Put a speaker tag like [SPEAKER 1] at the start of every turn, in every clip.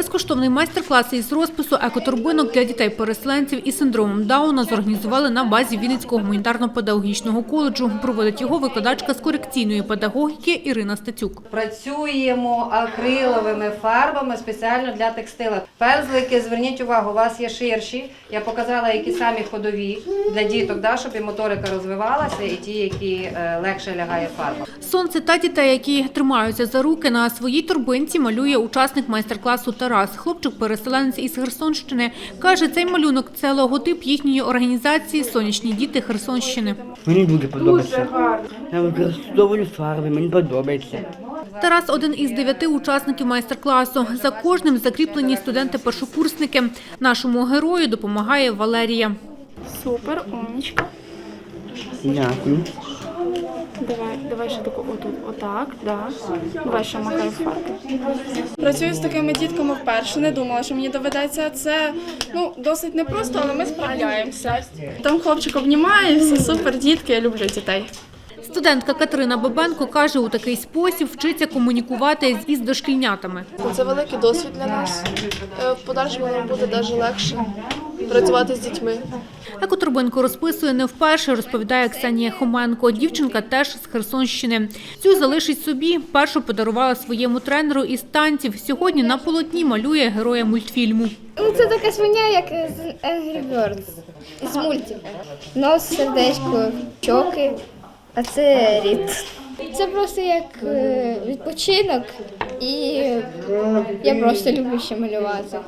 [SPEAKER 1] Безкоштовний майстер-клас із розпису екоторбинок для дітей-переселенців із синдромом Дауна зорганізували на базі Вінницького гуманітарно-педагогічного коледжу. Проводить його викладачка з корекційної педагогіки Ірина Стецюк.
[SPEAKER 2] Працюємо акриловими фарбами спеціально для текстила. Пензлики, зверніть увагу, у вас є ширші. Я показала, які самі ходові для діток, да, щоб і моторика розвивалася, і ті, які е, легше лягає фарба.
[SPEAKER 1] Сонце та дітей, які тримаються за руки, на своїй торбинці малює учасник майстер-класу Тарас. Хлопчик-переселенець із Херсонщини. Каже, цей малюнок – це логотип їхньої організації «Сонячні діти Херсонщини».
[SPEAKER 3] Мені дуже подобається. Я використовую фарби, мені подобається.
[SPEAKER 1] Тарас – один із дев'яти учасників майстер-класу. За кожним закріплені студенти-першокурсники. Нашому герою допомагає Валерія.
[SPEAKER 4] Супер, умничка.
[SPEAKER 3] Дякую.
[SPEAKER 4] Давай, давай ще таку отут, отак, да. Давай ще макай фарби. Працюю з такими дітками вперше. Не думала, що мені доведеться. Це ну досить непросто, але ми справляємося. Там хлопчик обнімає, все супер, дітки. Я люблю дітей.
[SPEAKER 1] Студентка Катерина Бабенко каже, у такий спосіб вчиться комунікувати із дошкільнятами.
[SPEAKER 5] Це великий досвід для нас. Е, В подальшому нам буде навіть легше працювати з дітьми.
[SPEAKER 1] Екоторбинку розписує не вперше, розповідає Ксенія Хоменко. Дівчинка теж з Херсонщини. Цю залишить собі. Першу подарувала своєму тренеру із танців. Сьогодні на полотні малює героя мультфільму.
[SPEAKER 6] Ну, це така свиня, як з Angry Birds, з мультика. Нос, сердечко, щоки, а це рід. Це просто як е, відпочинок, і я просто люблю ще малювати.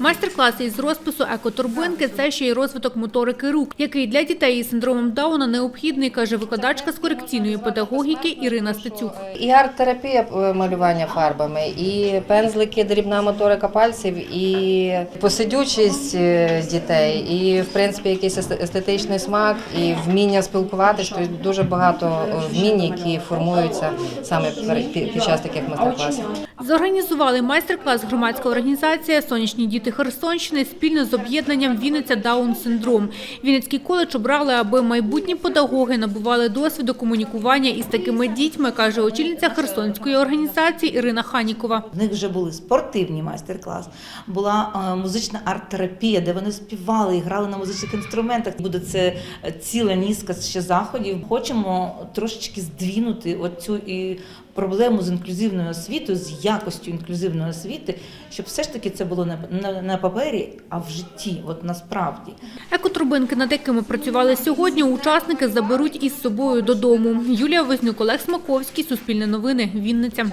[SPEAKER 1] Майстер-класи із розпису екоторбинки – це ще й розвиток моторики рук, який для дітей із синдромом Дауна необхідний, каже викладачка з корекційної педагогіки Ірина Стецюк.
[SPEAKER 2] І арт-терапія е, малювання фарбами, і пензлики, дрібна моторика пальців, і посидючість е, з дітей, і в принципі якийсь естетичний смак, і вміння спілкуватися. Тобто дуже багато е, вмінь, які формуються саме під час таких майстер-класів.
[SPEAKER 1] Зорганізували майстер-клас громадська організація «Сонячні діти Херсонщини» спільно з об'єднанням «Вінниця Даун-синдром». Вінницький коледж обрали, аби майбутні педагоги набували досвіду комунікування із такими дітьми, каже очільниця Херсонської організації Ірина Ханікова.
[SPEAKER 7] В них вже були спортивні майстер-клас, була е, музична арт-терапія, де вони співали і грали на музичних інструментах. Буде це е, ціла низка ще заходів. Хочемо трошечки здвінути оцю і проблему з інклюзивною освітою, з якостю інклюзивної освіти, щоб все ж таки це було не на, на папері, а в житті, от насправді.
[SPEAKER 1] Екотрубинки, над якими працювали сьогодні, учасники заберуть із собою додому. Юлія Вознюк, Олег Смаковський, Суспільне новини, Вінниця.